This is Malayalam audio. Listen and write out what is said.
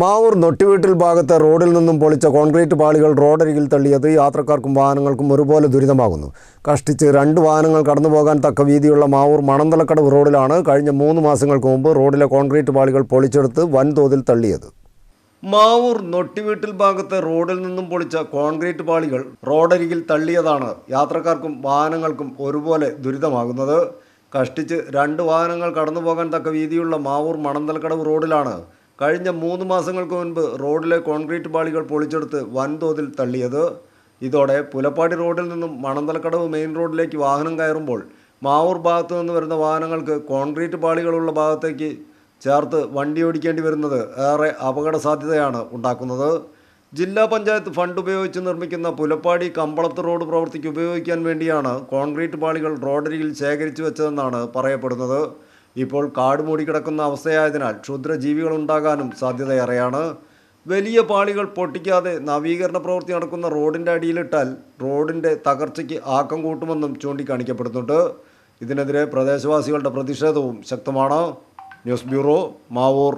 മാവൂർ നൊട്ടിവീട്ടിൽ ഭാഗത്തെ റോഡിൽ നിന്നും പൊളിച്ച കോൺക്രീറ്റ് പാളികൾ റോഡരികിൽ തള്ളിയത് യാത്രക്കാർക്കും വാഹനങ്ങൾക്കും ഒരുപോലെ ദുരിതമാകുന്നു. കഷ്ടിച്ച് രണ്ട് വാഹനങ്ങൾ കടന്നു പോകാൻ തക്ക വീതിയുള്ള മാവൂർ മണന്തലക്കടവ് റോഡിലാണ് കഴിഞ്ഞ മൂന്ന് മാസങ്ങൾക്ക് മുമ്പ് റോഡിലെ കോൺക്രീറ്റ് പാളികൾ പൊളിച്ചെടുത്ത് വൻതോതിൽ തള്ളിയത്. മാവൂർ നൊട്ടിവീട്ടിൽ ഭാഗത്തെ റോഡിൽ നിന്നും പൊളിച്ച കോൺക്രീറ്റ് പാളികൾ റോഡരികിൽ തള്ളിയതാണ് യാത്രക്കാർക്കും വാഹനങ്ങൾക്കും ഒരുപോലെ ദുരിതമാകുന്നത്. കഷ്ടിച്ച് രണ്ട് വാഹനങ്ങൾ കടന്നു പോകാൻ തക്ക വീതിയുള്ള മാവൂർ മണന്തലക്കടവ് റോഡിലാണ് കഴിഞ്ഞ മൂന്ന് മാസങ്ങൾക്ക് മുൻപ് റോഡിലെ കോൺക്രീറ്റ് പാളികൾ പൊളിച്ചെടുത്ത് വൻതോതിൽ തള്ളിയത്. ഇതോടെ പുലപ്പാടി റോഡിൽ നിന്നും മണന്തലക്കടവ് മെയിൻ റോഡിലേക്ക് വാഹനം കയറുമ്പോൾ മാവൂർ ഭാഗത്തു നിന്ന് വരുന്ന വാഹനങ്ങൾക്ക് കോൺക്രീറ്റ് പാളികളുള്ള ഭാഗത്തേക്ക് ചേർത്ത് വണ്ടി ഓടിക്കേണ്ടി വരുന്നത് ഏറെ അപകട സാധ്യതയാണ് ഉണ്ടാക്കുന്നത്. ജില്ലാ പഞ്ചായത്ത് ഫണ്ട് ഉപയോഗിച്ച് നിർമ്മിക്കുന്ന പുലപ്പാടി കമ്പളത്ത് റോഡ് പ്രവൃത്തിക്ക് ഉപയോഗിക്കാൻ വേണ്ടിയാണ് കോൺക്രീറ്റ് പാളികൾ റോഡരികിൽ ശേഖരിച്ചു വെച്ചതെന്നാണ് പറയപ്പെടുന്നത്. ഇപ്പോൾ കാട് മൂടിക്കിടക്കുന്ന അവസ്ഥയായതിനാൽ ക്ഷുദ്രജീവികൾ ഉണ്ടാകാനും സാധ്യതയേറെയാണ്. വലിയ പാളികൾ പൊട്ടിക്കാതെ നവീകരണ പ്രവൃത്തി നടക്കുന്ന റോഡിന്റെ അടിയിലിട്ടാൽ റോഡിന്റെ തകർച്ചയ്ക്ക് ആക്കം കൂട്ടുമെന്നും ചൂണ്ടിക്കാണിക്കപ്പെടുന്നുണ്ട്. ഇതിനെതിരെ പ്രദേശവാസികളുടെ പ്രതിഷേധവും ശക്തമാണ്. News bureau Mavoor.